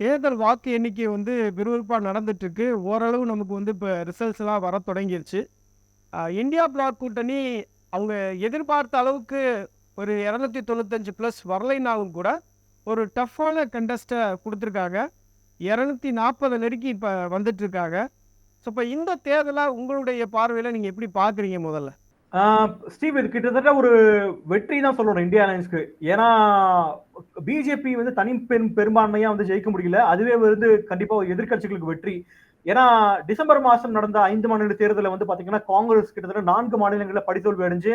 தேர்தல் வாக்கு எண்ணிக்கை வந்து விறுவிறுப்பாக நடந்துட்டுருக்கு. ஓரளவு நமக்கு வந்து இப்போ ரிசல்ட்ஸ்லாம் வர தொடங்கிருச்சு. இந்தியா பிளாக் கூட்டணி அவங்க எதிர்பார்த்த அளவுக்கு ஒரு இரநூத்தி தொண்ணூத்தஞ்சு ப்ளஸ் வரலைனாலும் கூட ஒரு டஃப்பான கண்டஸ்ட்டை கொடுத்துருக்காங்க. இரநூத்தி நாற்பது நெருக்கி இப்போ வந்துட்டுருக்காங்க. ஸோ இப்போ இந்த தேர்தலை உங்களுடைய பார்வையில் நீங்கள் எப்படி பார்க்குறீங்க முதல்ல? ஸ்டீவ் இது கிட்டத்தட்ட ஒரு வெற்றி தான் சொல்லணும் இந்தியா அலையன்ஸ்க்கு ஏன்னா பிஜேபி வந்து தனி பெரும் பெரும்பான்மையா வந்து ஜெயிக்க முடியல. அதுவே வந்து கண்டிப்பா ஒரு எதிர்க்கட்சிகளுக்கு வெற்றி. ஏன்னா டிசம்பர் மாசம் நடந்த ஐந்து மாநில தேர்தலில் வந்து பாத்தீங்கன்னா காங்கிரஸ் கிட்டத்தட்ட நான்கு மாநிலங்களில் படித்தோல்வி அடைஞ்சு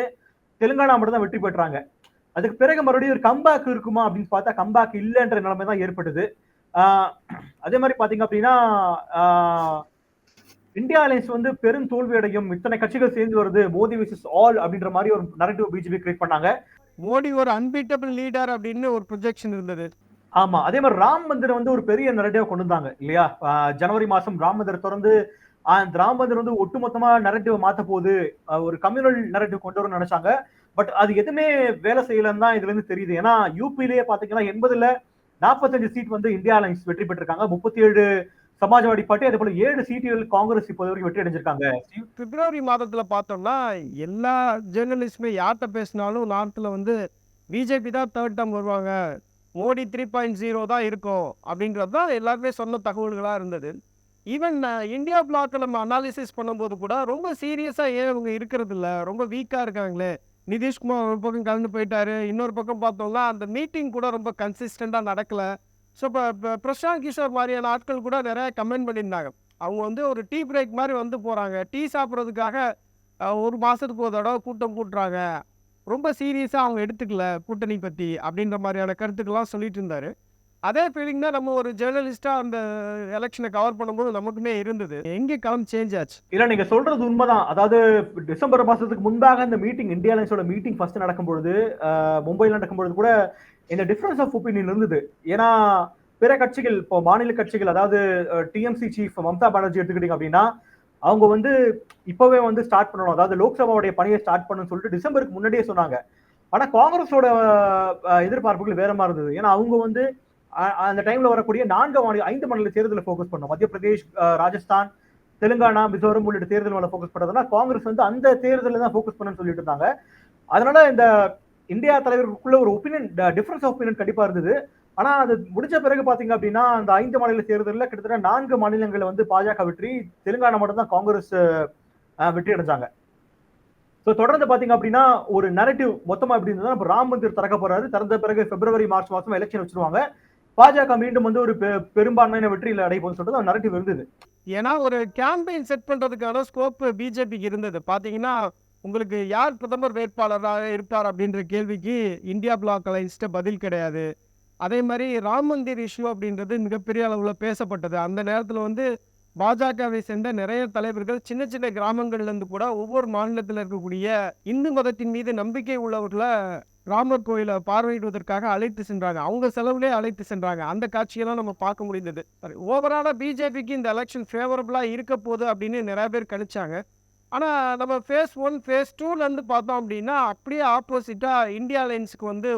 தெலுங்கானா மட்டும் தான் வெற்றி பெற்றாங்க. அதுக்கு பிறகு மறுபடியும் ஒரு கம்பேக் இருக்குமா அப்படின்னு பார்த்தா கம்பேக் இல்லைன்ற நிலைமை தான் ஏற்பட்டது அதே மாதிரி பாத்தீங்க அப்படின்னா இந்தியா அலையன்ஸ் வந்து பெரும் தோல்வி அடையும் இத்தனை கட்சிகள் சேர்ந்து வருது. மோடி விசஸ் ஆல் அப்படின்ற மாதிரி ஒரு நரேட்டிவ் பிஜேபி கிரியேட் பண்ணாங்க. மோடி ஒரு அன்பீட்டபிள் லீடர் அப்படின்னு ஒரு ப்ரொஜெக்ஷன் இருந்தது. ஆமா. அதே மாதிரி ராம் மந்திர் வந்து ஒரு பெரிய நரேட்டிவ் கொண்டு வந்தாங்க இல்லையா? ஜனவரி மாசம் ராம் மந்திர் திறந்து இந்த ராம் மந்திர் வந்து ஒட்டுமொத்தமா நரேட்டிவ் மாத்த போகுது ஒரு கம்யூனல் நரேட்டிவ் கொண்டு வரணும்னு நினைச்சாங்க. பட் அது எதுவுமே வேலை செய்யலன்னு தான் இதுல இருந்து தெரியுது. ஏன்னா யூபிலேயே பாத்தீங்கன்னா எண்பதுல நாற்பத்தஞ்சு சீட் வந்து இந்தியா அலைன்ஸ் வெற்றி பெற்றிருக்காங்க. முப்பத்தி ஏழு சமாஜ்வாடி பார்ட்டி அதே போல ஏழு சீட்டுகள் காங்கிரஸ் இப்போது வரைக்கும் வெற்றி அடைஞ்சிருக்காங்க. பிப்ரவரி மாதத்துல பார்த்தோம்னா எல்லா ஜேர்னலிஸ்டுமே யார்கிட்ட பேசினாலும் நாட்டில் வந்து பிஜேபி தான் தேர்ட் டைம் வருவாங்க. மோடி த்ரீ பாயிண்ட் ஜீரோ தான் இருக்கும் அப்படின்றது தான் எல்லாருமே சொன்ன தகவல்களாக இருந்தது. ஈவன் இந்தியா பிளாக்கில் நம்ம அனாலிசிஸ் பண்ணும்போது கூட ரொம்ப சீரியஸாக ஏன் இவங்க இருக்கிறது இல்லை? ரொம்ப வீக்காக இருக்காங்களே. நிதிஷ்குமார் ஒரு பக்கம் கலந்து போயிட்டாரு. இன்னொரு பக்கம் பார்த்தோம்னா அந்த மீட்டிங் கூட ரொம்ப கன்சிஸ்டண்ட்டாக நடக்கல. ஸோ இப்போ இப்போ பிரசாந்த் கிஷோர் மாதிரியான ஆட்கள் கூட நிறையா கமெண்ட் பண்ணியிருந்தாங்க. அவங்க வந்து ஒரு டீ பிரேக் மாதிரி வந்து போகிறாங்க டீ சாப்பிட்றதுக்காக ஒரு மாதத்துக்கு ஒரு தடவை கூட்டம் கூட்டுறாங்க. ரொம்ப சீரியஸாக அவங்க எடுத்துக்கல கூட்டணி பற்றி அப்படின்ற மாதிரியான கருத்துக்கள்லாம் சொல்லிட்டு இருந்தார். அதே ஃபீலிங் தான் நம்ம ஒரு ஜேர்னலிஸ்ட்டாக அந்த எலெக்ஷனை கவர் பண்ணும்போது நமக்குமே இருந்தது. எங்கே களம் சேஞ்ச் ஆச்சு? இல்லை நீங்கள் சொல்கிறது உண்மைதான். அதாவது டிசம்பர் மாதத்துக்கு முன்பாக இந்த மீட்டிங் இந்தியா லைன்ஸோட மீட்டிங் ஃபர்ஸ்ட் நடக்கும்பொழுது மும்பையில் மும்பைல நடக்கும்பொழுது கூட இந்த டிஃபரன்ஸ் ஆஃப் ஒப்பீனியன் இருந்தது. ஏன்னா பிற கட்சிகள் இப்போ மாநில கட்சிகள் அதாவது டிஎம்சி சீஃப் மம்தா பானர்ஜி எடுத்துக்கிட்டீங்க அப்படின்னா அவங்க வந்து இப்பவே வந்து ஸ்டார்ட் பண்ணணும். அதாவது லோக்சபாவுடைய பணியை ஸ்டார்ட் பண்ணணும்னு சொல்லிட்டு டிசம்பருக்கு முன்னாடியே சொன்னாங்க. ஆனா காங்கிரஸோட எதிர்பார்ப்புகள் வேற மாதிரி இருந்தது. ஏன்னா அவங்க வந்து அந்த டைம்ல வரக்கூடிய நான்கு மாநில ஐந்து மாநில தேர்தலில் ஃபோக்கஸ் பண்ணோம் மத்திய பிரதேஷ் ராஜஸ்தான் தெலுங்கானா மிசோரம் உள்ளிட்ட தேர்தல் மேல ஃபோக்கஸ் பண்றதுனா காங்கிரஸ் வந்து அந்த தேர்தலில் தான் ஃபோக்கஸ் பண்ணணும்னு சொல்லிட்டு இருந்தாங்க. அதனால இந்த இந்தியா தலைவர்களுக்குள்ள ஒரு ஒப்பீனியன் டிஃபரன்ஸ் ஆஃப் ஒப்பீனியன் கண்டிப்பா இருந்தது. ஆனா அது முடிஞ்ச பிறகு பாத்தீங்க அப்படின்னா அந்த ஐந்து மாநில தேர்தலில் கிட்டத்தட்ட நான்கு மாநிலங்களை வந்து பாஜக வெற்றி தெலுங்கானா மட்டும் தான் காங்கிரஸ் ஆஹ், வெற்றி அடைஞ்சாங்க. ஸோ தொடர்ந்து பாத்தீங்க அப்படின்னா ஒரு நரேட்டிவ் மொத்தமா எப்படி இருந்ததுன்னா இப்போ ராம் மந்திர் திறக்க போறாரு. திறந்த பிறகு பிப்ரவரி மார்ச் மாசம் எலெக்ஷன் வச்சிருவாங்க. பாஜக மீண்டும் வந்து ஒரு பெ- பெரும்பான்மையான வெற்றியில் அடைப்போம்னு சொல்லிட்டு நரேட்டிவ் இருந்தது. ஏன்னா ஒரு கேம்பெயின் செட் பண்ணுறதுக்கான ஸ்கோப் பிஜேபிக்கு இருந்தது. பார்த்தீங்கன்னா உங்களுக்கு யார் பிரதமர் வேட்பாளராக இருப்பார் அப்படின்ற கேள்விக்கு இந்தியா பிளாக் அலைன்ஸ்ட்ட பதில் கிடையாது. அதே மாதிரி ராம் மந்திர் இஷ்யூ அப்படின்றது மிகப்பெரிய அளவில் பேசப்பட்டது. அந்த நேரத்தில் வந்து பாஜகவை சேர்ந்த நிறைய தலைவர்கள் சின்ன சின்ன கிராமங்கள்லேருந்து கூட ஒவ்வொரு மாநிலத்தில் இருக்கக்கூடிய இந்து மதத்தின் மீது நம்பிக்கை உள்ளவர்களை ராமர் கோயிலை பார்வையிடுவதற்காக அழைத்து சென்றாங்க. அவங்க செலவுலேயே அழைத்து சென்றாங்க. அந்த காட்சியெல்லாம் நம்ம பார்க்க முடிந்தது. ஓவராலாக பிஜேபிக்கு இந்த எலெக்ஷன் ஃபேவரபுளாக இருக்க போகுது அப்படின்னு நிறைய பேர் கணிச்சாங்க. ஆனால் நம்ம ஃபேஸ் ஒன் ஃபேஸ் டூலேருந்து பார்த்தோம் அப்படின்னா அப்படியே ஆப்போசிட்டாக இந்தியா லைன்ஸுக்கு வந்து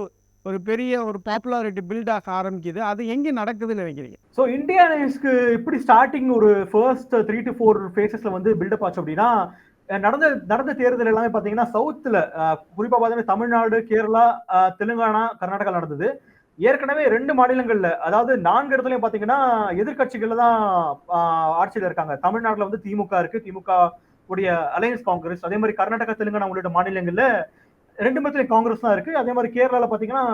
ஒரு பெரிய ஒரு பாப்புலாரிட்டி பில்ட் ஆக ஆரம்பிக்குது. அது எங்கே நடக்குதுன்னு நினைக்கிறீங்க? ஸோ இந்தியா அலையன்ஸ்க்கு இப்படி ஸ்டார்டிங் ஒரு ஃபர்ஸ்ட் த்ரீ டு ஃபோர் ஃபேஸஸ்ல வந்து பில்டப் ஆச்சு அப்படின்னா நடந்த நடந்த தேர்தல் எல்லாமே பார்த்தீங்கன்னா சவுத்தில் குறிப்பாக பார்த்தீங்கன்னா தமிழ்நாடு கேரளா தெலுங்கானா கர்நாடகா நடந்தது. ஏற்கனவே ரெண்டு மாநிலங்கள்ல அதாவது நான்கு இடத்துலயும் பார்த்தீங்கன்னா எதிர்க்கட்சிகள் தான் ஆட்சியில இருக்காங்க. தமிழ்நாட்டில் வந்து திமுக இருக்கு. திமுக உடைய அலையன்ஸ் காங்கிரஸ் அதே மாதிரி கர்நாடகா தெலுங்கானா உள்ளிட்ட மாநிலங்கள்ல ரெண்டு இடத்துலயும் காங்கிரஸ் தான் இருக்கு. அதே மாதிரி கேரளால பார்த்தீங்கன்னா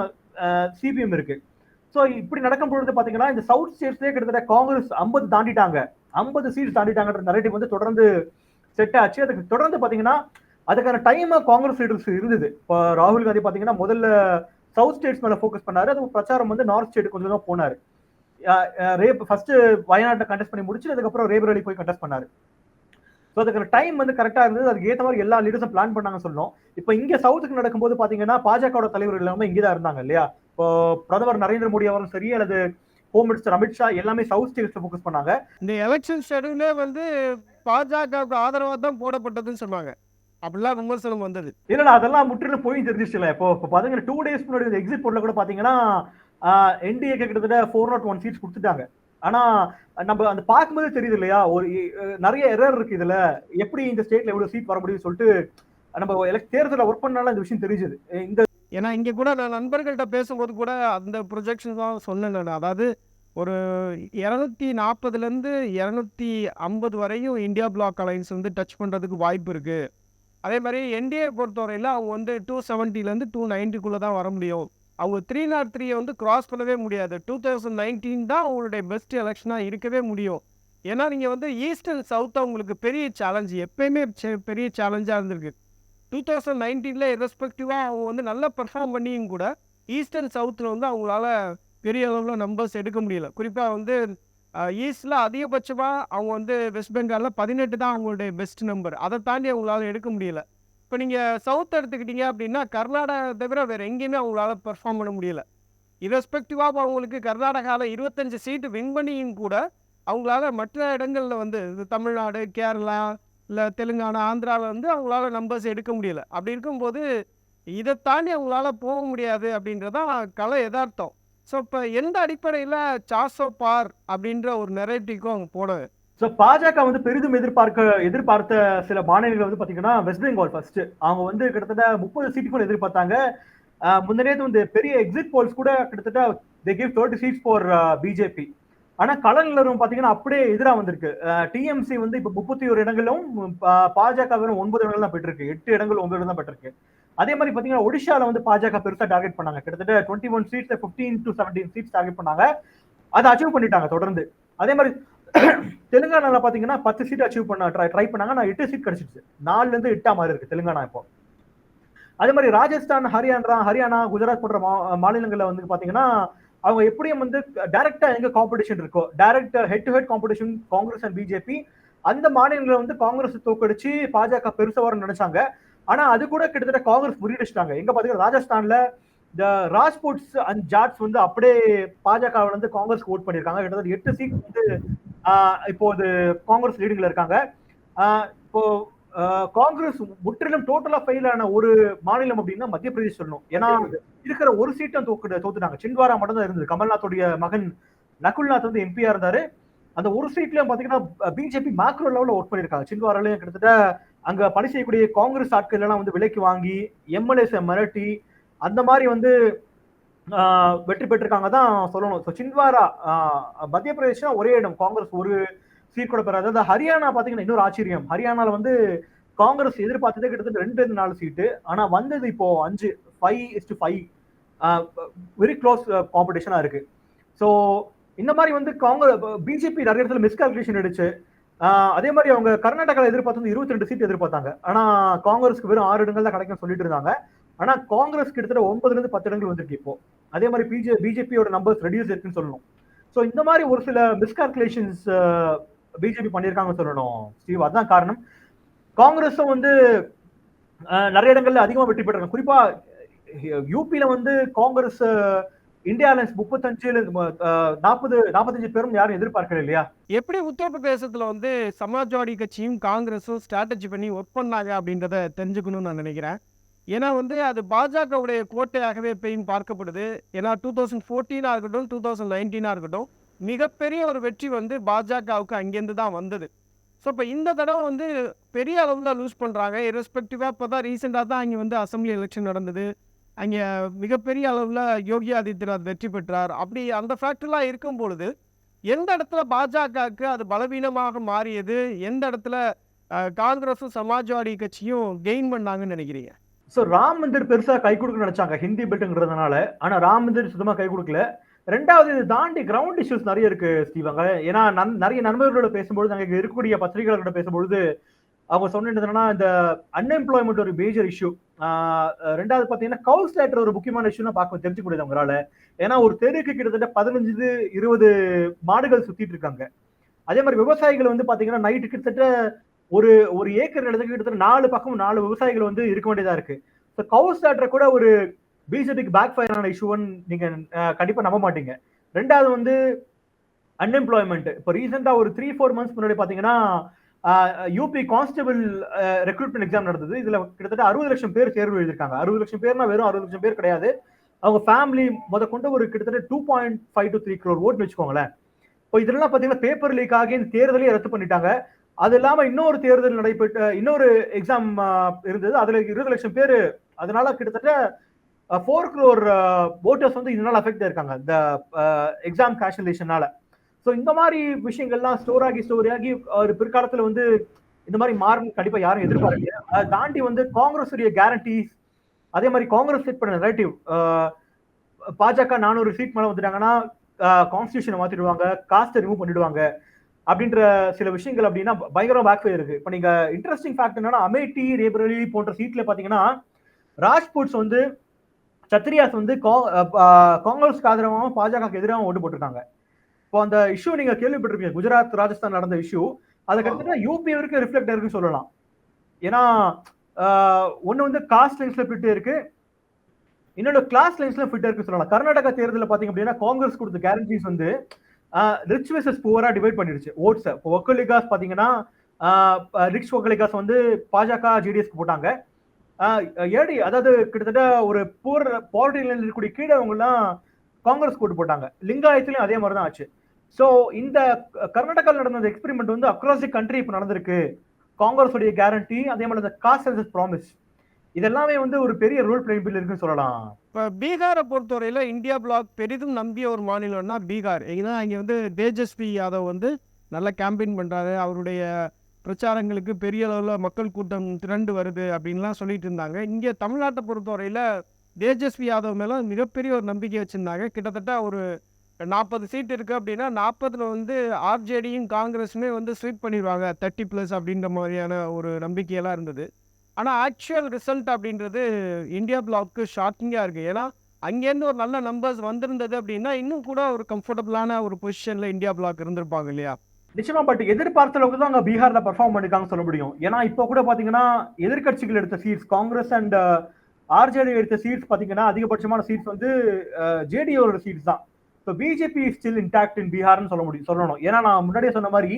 சிபிஎம் இருக்கு. ஸோ இப்படி நடக்கும் பொழுது பாத்தீங்கன்னா இந்த சவுத் ஸ்டேட்ஸ்லேயே கிட்டத்தட்ட காங்கிரஸ் ஐம்பது தாண்டிட்டாங்க. ஐம்பது சீட் தாண்டிட்டாங்கன்ற நரேட்டிவ் வந்து தொடர்ந்து செட் ஆச்சு. அதுக்கு தொடர்ந்து பாத்தீங்கன்னா அதுக்கான டைம் காங்கிரஸ் லீடர்ஸ் இருந்தது. இப்போ ராகுல் காந்தி பாத்தீங்கன்னா முதல்ல சவுத் ஸ்டேட்ஸ் மேல ஃபோக்கஸ் பண்ணாரு. அது பிரச்சாரம் வந்து நார்த் ஸ்டேட் கொஞ்சம் தான் போனாரு. ரேப் ஃபர்ஸ்ட் வயநாட்டை கண்டெஸ்ட் பண்ணி முடிச்சு அதுக்கப்புறம் ரேபரேலி போய் கண்டெஸ்ட் பண்ணாரு. ஸோ அதுக்கான டைம் வந்து கரெக்டா இருந்தது. அதுக்கு ஏற்ற மாதிரி எல்லா லீடர்ஸும் பிளான் பண்ணாங்க சொல்லணும் இப்போ இங்க சவுத்துக்கு நடக்கும்போது பாத்தீங்கன்னா பாஜகவோட தலைவர் எல்லாமே இங்கே தான் இருந்தாங்க இல்லையா? இப்போ பிரதமர் நரேந்திர மோடி அவரும் சரி அல்லது ஹோம் மினிஸ்டர் அமித்ஷா எல்லாமே சவுத் ஸ்டேட்ஸ் ஃபோக்கஸ் பண்ணாங்க. இந்த எலெக்ஷன் ஷெடியூலே வந்து பாஜகவுக்கு ஆதரவாக தான் போடப்பட்டதுன்னு சொன்னாங்க அப்படிலாம் விமர்சனம் வந்தது. இல்ல அதெல்லாம் முற்றிலும் போய் தெரிஞ்சிச்சுல இப்போ இப்போ பாத்தீங்கன்னா டூ டேஸ் முன்னாடி இந்த எக்ஸிட் போர்ட்ல கூட பாத்தீங்கன்னா என்டிஏக்கு கிட்டத்தட்ட ஃபோர் நாட் ஒன் சீட்ஸ் கொடுத்துட்டாங்க. ஆனா நம்ம அந்த பார்க்கும்போது தெரியுது இல்லையா ஒரு நிறைய எரர் இருக்கு இதுல. எப்படி இந்த ஸ்டேட்ல எவ்வளவு சீட் வர முடியும்னு சொல்லிட்டு நம்ம தேர்தலில் ஒர்க் பண்ணாலும் இந்த விஷயம் தெரிஞ்சுது. இந்த ஏன்னா இங்கே கூட நான் நண்பர்கள்ட்ட பேசும்போது கூட அந்த ப்ரொஜெக்ஷன் தான் சொன்னேன் நான். அதாவது ஒரு இரநூத்தி நாற்பதுலேருந்து இரநூத்தி ஐம்பது வரையும் இந்தியா பிளாக் அலைன்ஸ் வந்து டச் பண்ணுறதுக்கு வாய்ப்பு இருக்குது அதே மாதிரி என்டிஏ பொறுத்தவரையில் அவங்க வந்து டூ செவன்ட்டிலேருந்து டூ நைன்ட்டிக்குள்ளே தான் வர முடியும். அவங்க த்ரீ நாட் த்ரீயை வந்து கிராஸ் பண்ணவே முடியாது. டூ தௌசண்ட் நைன்டீன் தான் அவங்களுடைய பெஸ்ட் எலெக்ஷனாக இருக்கவே முடியும். ஏன்னா நீங்கள் வந்து ஈஸ்ட் அண்ட் சவுத் அவங்களுக்கு பெரிய சேலஞ்சு எப்பயுமே பெரிய சேலஞ்சாக இருந்திருக்கு. டூ தௌசண்ட் நைன்டீனில் இரஸ்பெக்டிவாக அவங்க வந்து நல்லா பெர்ஃபார்ம் பண்ணியும் கூட ஈஸ்ட் அண்ட் சவுத்தில் வந்து அவங்களால பெரிய அளவில் நம்பர்ஸ் எடுக்க முடியல. குறிப்பாக வந்து ஈஸ்டில் அதிகபட்சமாக அவங்க வந்து வெஸ்ட் பெங்காலில் பதினெட்டு தான் அவங்களுடைய பெஸ்ட் நம்பர் அதை தாண்டி அவங்களால எடுக்க முடியல. இப்போ நீங்கள் சவுத் எடுத்துக்கிட்டீங்க அப்படின்னா கர்நாடகா தவிர வேறு எங்கேயுமே அவங்களால பெர்ஃபார்ம் பண்ண முடியல. இரஸ்பெக்டிவாக அவங்களுக்கு கர்நாடகாவில் இருபத்தஞ்சு சீட்டு வின் பண்ணியும் கூட அவங்களால மற்ற இடங்களில் வந்து இது தமிழ்நாடு கேரளா இல்லை தெலுங்கானா ஆந்திராவில் வந்து அவங்களால நம்பர்ஸ் எடுக்க முடியல. அப்படி இருக்கும்போது இதை தாண்டி அவங்களால போக முடியாது அப்படின்றதான் கலை யதார்த்தம். ஸோ இப்போ எந்த அடிப்படையில் சாசோ பார் அப்படின்ற ஒரு நெரேட்டிவ்க்கும் அவங்க போடுவேன் ஸோ பாஜக வந்து பெரிதும் எதிர்பார்க்க எதிர்பார்த்த சில மாநிலங்கள் வந்து பார்த்தீங்கன்னா வெஸ்ட் பெங்கால் ஃபர்ஸ்ட் அவங்க வந்து கிட்டத்தட்ட முப்பது சீட்டுக்குள்ள எதிர்பார்த்தாங்க. ஆஹ் முந்தினே வந்து பெரிய எக்ஸிட் போல்ஸ் கூட கிட்டத்தட்ட they give thirty seats for BJP ஆனால் கள நிலவரம் பார்த்தீங்கன்னா அப்படியே எதிராக வந்திருக்கு. டிஎம்சி வந்து இப்போ முப்பத்தி ஒரு இடங்களும் பா- பாஜக வெறும் ஒன்பது இடங்கள் தான் பெற்றிருக்கு எட்டு இடங்கள் ஒன்பது இடம் தான் பெற்றிருக்கு அதே மாதிரி பார்த்தீங்கன்னா ஒடிஷாவில் வந்து பாஜக பெருசாக டார்கெட் பண்ணாங்க. கிட்டத்தட்ட twenty one seats fifteen to seventeen seats target பண்ணாங்க. அதை அச்சீவ் பண்ணிட்டாங்க தொடர்ந்து. அதே மாதிரி தெலுங்கானால பாத்தீங்கன்னா பத்து சீட் அச்சீவ் பண்ண ட்ரை ட்ரை பண்ணாங்க. நான் எட்டு சீட் கிடைச்சிருச்சு. நாலுல இருந்து எட்டா மாதிரி இருக்கு தெலுங்கானா இப்போ. அதே மாதிரி ராஜஸ்தான் ஹரியானா ஹரியானா குஜராத் போன்ற மா- மாநிலங்கள்ல வந்து பாத்தீங்கன்னா அவங்க எப்படியும் வந்து டைரக்டா எங்க காம்படிஷன் இருக்கோ direct head to head competition Congress and BJP அந்த மாநிலங்களை வந்து காங்கிரஸ் தோக்கடிச்சு பாஜக பெருசா வரும்னு நினைச்சாங்க. ஆனா அது கூட கிட்டத்தட்ட காங்கிரஸ் முறியடிச்சிட்டாங்க. எங்க பாத்தீங்கன்னா ராஜஸ்தான்ல இந்த ராஜ்புட்ஸ் அண்ட் ஜாட்ஸ் வந்து அப்படியே பாஜக வந்து காங்கிரஸ் ஓட் பண்ணிருக்காங்க கிட்டத்தட்ட எட்டு சீட் வந்து ஆஹ் இப்போ அது காங்கிரஸ் லீடிங்ல இருக்காங்க. இப்போ காங்கிரஸ் முற்றிலும் டோட்டலா ஃபெயில் ஆன ஒரு மாநிலம் அப்படின்னா மத்திய பிரதேஷ் சொல்லணும். ஏன்னா இருக்கிற ஒரு சீட்டும் தோக்கு தோத்துட்டாங்க. சிந்த்வாரா மட்டும் தான் இருந்தது. கமல்நாத்துடைய மகன் நகுல்நாத் வந்து எம்பியா இருந்தாரு. அந்த ஒரு சீட்லயும் பாத்தீங்கன்னா பிஜேபி மேக்ரோ லெவல்ல ஒர்க் பண்ணிருக்காங்க. சிந்த்வாராலயும் கிட்டத்தட்ட அங்க பணி செய்யக்கூடிய காங்கிரஸ் ஆட்கள் எல்லாம் வந்து விலைக்கு வாங்கி எம்எல்ஏஸ் மிரட்டி அந்த மாதிரி வந்து வெற்றி பெற்றிருக்காங்க தான் சொல்லணும் ஸோ சிந்த்வாரா மத்திய பிரதேசம் ஒரே இடம். காங்கிரஸ் ஒரு சீட் கூட பெறாது. அதாவது ஹரியானா பார்த்தீங்கன்னா இன்னொரு ஆச்சரியம். ஹரியானால வந்து காங்கிரஸ் எதிர்பார்த்ததே கிட்டத்தட்ட ரெண்டு நாலு சீட்டு. ஆனால் வந்தது இப்போ அஞ்சு five is to five very close காம்படிஷனாக இருக்கு. ஸோ இந்த மாதிரி வந்து காங்கிரஸ் பிஜேபி நிறைய இடத்துல மிஸ்கால்குலேஷன் அடிச்சு அதே மாதிரி அவங்க கர்நாடகாவில் எதிர்பார்த்தது இருபத்தி ரெண்டு சீட் எதிர்பார்த்தாங்க. ஆனால் காங்கிரஸ்க்கு வெறும் ஆறு இடங்கள் தான் கிடைக்கும் சொல்லிட்டு இருந்தாங்க. ஆனால் காங்கிரஸ் கிட்டத்தட்ட ஒன்பதுலேருந்து பத்து இடங்கள் வந்திருக்கு இப்போ. அதே மாதிரி பிஜே பிஜேபியோட நம்பர்ஸ் ரெடியூஸ் இருக்குன்னு சொல்லணும். ஸோ இந்த மாதிரி ஒரு சில மிஸ்கால்குலேஷன்ஸ் பிஜேபி பண்ணியிருக்காங்கன்னு சொல்லணும் ஸ்டீவ் அதுதான் காரணம். காங்கிரஸும் வந்து நிறைய இடங்கள்ல அதிகமா வெற்றி பெற்றாங்க குறிப்பா யூபியில வந்து காங்கிரஸ் இந்தியா அலைன்ஸ் முப்பத்தஞ்சுல நாற்பது நாற்பத்தஞ்சு பேரும் யாரும் எதிர்பார்க்கல இல்லையா? எப்படி உத்தரப்பிரதேசத்தில் வந்து சமாஜ்வாடி கட்சியும் காங்கிரஸும் ஸ்ட்ராட்டஜி பண்ணி ஒர்க் பண்ணாங்க அப்படின்றத தெரிஞ்சுக்கணும்னு நான் நினைக்கிறேன். ஏன்னா வந்து அது பாஜகவுடைய கோட்டையாகவே எப்பயும் பார்க்கப்படுது. ஏன்னா டூ தௌசண்ட் ஃபோர்டீனாக இருக்கட்டும் டூ தௌசண்ட் நைன்டீனாக இருக்கட்டும் மிகப்பெரிய ஒரு வெற்றி வந்து பாஜகவுக்கு அங்கேருந்து தான் வந்தது. ஸோ இப்போ இந்த தடவை வந்து பெரிய அளவில் லூஸ் பண்ணுறாங்க இரஸ்பெக்டிவாக இப்போ தான் ரீசெண்டாக தான் அங்கே வந்து அசம்பிளி எலெக்ஷன் நடந்தது. அங்கே மிகப்பெரிய அளவில் யோகி ஆதித்யநாத் வெற்றி பெற்றார். அப்படி அந்த ஃபேக்டர்லாம் இருக்கும் பொழுது எந்த இடத்துல பாஜகவுக்கு அது பலவீனமாக மாறியது? எந்த இடத்துல காங்கிரஸும் சமாஜ்வாடி கட்சியும் கெயின் பண்ணாங்கன்னு நினைக்கிறீங்க? ஸோ ராம் மந்திர் பெருசாக கை கொடுக்க நினைச்சாங்க ஹிந்தி பெல்ட்டுங்கிறதுனால ஆனால் ராம் மந்திர் சுத்தமாக கை கொடுக்கல. ரெண்டாவது இது தாண்டி கிரவுண்ட் இஷ்யூஸ் நிறைய இருக்கு ஸ்டீவாங்க ஏன்னா நன்- நிறைய நண்பர்களோட பேசும்பொழுது அங்கே இருக்கக்கூடிய பத்திரிகையாளர்களோட பேசும்பொழுது அவங்க சொன்னது என்னன்னா இந்த அன்எம்ப்ளாய்மெண்ட் ஒரு மேஜர் இஷ்யூ ரெண்டாவது பார்த்தீங்கன்னா கவுஸ் லேட்டர் ஒரு முக்கியமான இஷ்யூனா பார்க்க தெரிஞ்சுக்க முடியாது அவங்களால. ஏன்னா ஒரு தெருக்கு கிட்டத்தட்ட பதினஞ்சு இருபது மாடுகள் சுத்திட்டு இருக்காங்க. அதே மாதிரி விவசாயிகள் வந்து பாத்தீங்கன்னா நைட்டு கிட்டத்தட்ட ஒரு ஒரு ஏக்கர் நிலத்துக்கு கிட்டத்தட்ட நாலு பக்கம் நாலு விவசாயிகள் வந்து இருக்க வேண்டியதா இருக்கு. ஸோ கவுஸ் கூட ஒரு பிஜேபிக்கு பேக் ஃபயர் ஆன இஷ்யூன்னு நீங்க கண்டிப்பா நம்ப மாட்டீங்க. ரெண்டாவது வந்து அன்எம்ப்ளாய்மெண்ட் இப்போ ரீசெண்டா ஒரு த்ரீ ஃபோர் மந்த்ஸ் முன்னாடி பாத்தீங்கன்னா யூபி கான்ஸ்டபிள் ரெக்ரூட்மெண்ட் எக்ஸாம் நடந்தது. இதுல கிட்டத்தட்ட அறுபது லட்சம் பேர் தேர்வு எழுதியிருக்காங்க. அறுபது லட்சம் பேர்னா வெறும் அறுபது லட்சம் பேர் கிடையாது. அவங்க ஃபேமிலி முத கொண்டு ஒரு கிட்டத்தட்ட two point five to three crore ஓட்னு வச்சுக்கோங்களேன். இப்போ இதெல்லாம் பார்த்தீங்கன்னா பேப்பர் லீக் ஆகி இந்த தேர்தலையே ரத்து பண்ணிட்டாங்க. அது இல்லாம இன்னொரு தேர்தல் நடைபெற்ற இன்னொரு எக்ஸாம் இருந்தது. அதுல இருபது லட்சம் பேர் அதனால கிட்டத்தட்ட ஃபோர் க்ரோர் ஓட்டர்ஸ் வந்து இதனால அஃபெக்ட் இருக்காங்க இந்த எக்ஸாம் கேஷலேஷனால ஸோ இந்த மாதிரி விஷயங்கள்லாம் ஸ்டோர் ஆகி ஸ்டோர் ஆகி ஒரு பிற்காலத்தில் வந்து இந்த மாதிரி மாறும் கண்டிப்பாக யாரும் எதிர்பார்க்கல அதை தாண்டி வந்து காங்கிரஸ் உடைய கேரண்டிஸ் அதே மாதிரி காங்கிரஸ் செட் பண்ண நெரேட்டிவ் பாஜக நானூறு சீட் மேலே வந்துட்டாங்கன்னா கான்ஸ்டியூஷனை மாற்றிடுவாங்க காஸ்ட்டை ரிமூவ் பண்ணிடுவாங்க. அப்படின்ற சில விஷயங்கள் அப்படின்னா பயங்கரம் பேக் இருக்கு. இப்போ நீங்க இன்ட்ரெஸ்டிங் ஃபேக்ட் என்னன்னா அமேட்டி ரேபரலி போன்ற சீட்ல பாத்தீங்கன்னா ராஜ்புட்ஸ் வந்து சத்ரியாஸ் வந்து காங்கிரஸ்க்கு ஆதரவாகவும் பாஜகக்கு எதிராகவும் ஓட்டு போட்டிருக்காங்க. இப்போ அந்த இஷ்யூ நீங்க கேள்விப்பட்டிருப்பீங்க. குஜராத் ராஜஸ்தான் நடந்த இஷ்யூ அது கிட்டத்தட்ட யூபி வரைக்கும் ரிஃப்ளெக்ட் இருக்குன்னு சொல்லலாம். ஏன்னா ஒன்னு வந்து காஸ்ட் லைன்ஸ்ல ஃபிட் இருக்கு. இன்னொன்று கிளாஸ் லைன்ஸ்ல ஃபிட் இருக்கு சொல்லலாம். கர்நாடகா தேர்தலில் பாத்தீங்க அப்படின்னா காங்கிரஸ் கொடுத்த கேரண்டிஸ் வந்து ரிச் வெர்சஸ் புவரா டிவைட் பண்ணிடுச்சு. ஓட்ஸ் இப்போ ஒக்கலிகாஸ் பாத்தீங்கன்னா ரிச் ஒக்கலிகாஸ் வந்து பாஜக ஜிடிஎஸ்க்கு போட்டாங்க. ஏடி அதாவது கிட்டத்தட்ட ஒரு பூர் பாலிட்டி இருக்கக்கூடிய கீழே அவங்கெல்லாம் காங்கிரஸ் கூட்டு போட்டாங்க. லிங்காயத்திலையும் அதே மாதிரி தான் ஆச்சு. ஸோ இந்த கர்நாடகாவில் நடந்த எக்ஸ்பெரிமெண்ட் வந்து அக்ராஸ் தி கண்ட்ரி இப்போ நடந்திருக்கு. காங்கிரஸ் உடைய கேரண்டி அதே மாதிரி இந்த காஸ்ட் ப்ராமிஸ் இதெல்லாமே வந்து ஒரு பெரிய ரோல் பிளேயிங் பில் இருக்குன்னு சொல்லலாம். இப்போ பீகாரை பொறுத்தவரையில் இந்தியா பிளாக் பெரிதும் நம்பிய ஒரு மாநிலம்னா பீகார். ஏன்னா இங்கே வந்து தேஜஸ்வி யாதவ் வந்து நல்லா கேம்பெயின் பண்ணுறாரு அவருடைய பிரச்சாரங்களுக்கு பெரிய அளவில் மக்கள் கூட்டம் திரண்டு வருது அப்படின்லாம் சொல்லிட்டு இருந்தாங்க. இங்கே தமிழ்நாட்டை பொறுத்தவரையில் தேஜஸ்வி யாதவ் மேலே மிகப்பெரிய ஒரு நம்பிக்கை வச்சுருந்தாங்க. கிட்டத்தட்ட ஒரு நாற்பது சீட் இருக்குது அப்படின்னா நாற்பதில் வந்து ஆர்ஜேடியும் காங்கிரஸுமே வந்து ஸ்வீட் பண்ணிடுவாங்க. தேர்ட்டி ப்ளஸ் அப்படின்ற மாதிரியான ஒரு நம்பிக்கையெல்லாம் இருந்தது. ஆனால் ஆக்சுவல் ரிசல்ட் அப்படின்றது இந்தியா பிளாக்கு ஷாக்கிங்காக இருக்குது ஏன்னா அங்கேருந்து ஒரு நல்ல நம்பர்ஸ் வந்திருந்தது அப்படின்னா இன்னும் கூட ஒரு கம்ஃபர்டபுளான ஒரு பொசிஷனில் இந்தியா பிளாக் இருந்திருப்பாங்க இல்லையா? நிச்சயமா பட் எதிர்பார்த்த அளவுக்கு தான் அங்கே பீகார்ல பர்ஃபார்ம் பண்ணிருக்காங்க சொல்ல முடியும். ஏன்னா இப்போ கூட பாத்தீங்கன்னா எதிர்கட்சிகள் எடுத்த seats Congress and RJD uh, எடுத்த சீட்ஸ் பாத்தீங்கன்னா அதிகபட்சமான சீட்ஸ் வந்து uh, ஜேடியோட சீட்ஸ் தான். So BJP still intact in பீகார்னு சொல்ல முடியும் சொல்லணும். ஏன்னா நான் முன்னாடியே சொன்ன மாதிரி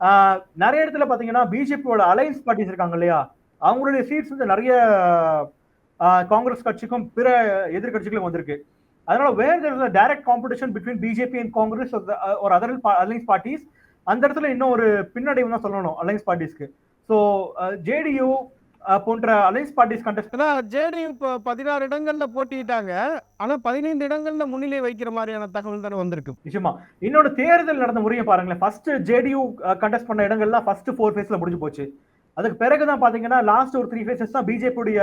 uh, நிறைய இடத்துல பாத்தீங்கன்னா பிஜேபியோட அலையன்ஸ் பார்ட்டிஸ் இருக்காங்க இல்லையா? அவங்களுடைய சீட்ஸ் வந்து நிறைய காங்கிரஸ் கட்சிக்கும் பிற எதிர்கட்சிகளுக்கும் வந்திருக்கு. அதனால where there direct competition between BJP and Congress ஒரு அதர் அலைன்ஸ் பார்ட்டிஸ் அந்த இடத்துல இன்னும் ஒரு பின்னடைவு தான் சொல்லணும் அலைன்ஸ் பார்ட்டிஸ்க்கு ஸோ ஜேடியு போன்ற அலைன்ஸ் பார்ட்டிஸ் கண்டெஸ்ட் ஜேடியு இப்போ பதினாறு இடங்கள்ல போட்டிட்டாங்க ஆனால் பதினைந்து இடங்கள்ல முன்னிலை வைக்கிற மாதிரியான தகவல் தானே வந்திருக்கு. நிச்சயமா. இன்னொரு தேர்தல் நடந்த முறையை பாருங்களேன். ஃபர்ஸ்ட் ஜேடியு கண்டெஸ்ட் பண்ண இடங்கள்லாம் ஃபர்ஸ்ட் ஃபோர் ஃபேஸ்ல முடிஞ்சு போச்சு. அதுக்கு பிறகு தான் பாத்தீங்கன்னா லாஸ்ட் ஒரு த்ரீ ஃபேசஸ் தான் பிஜேபியுடைய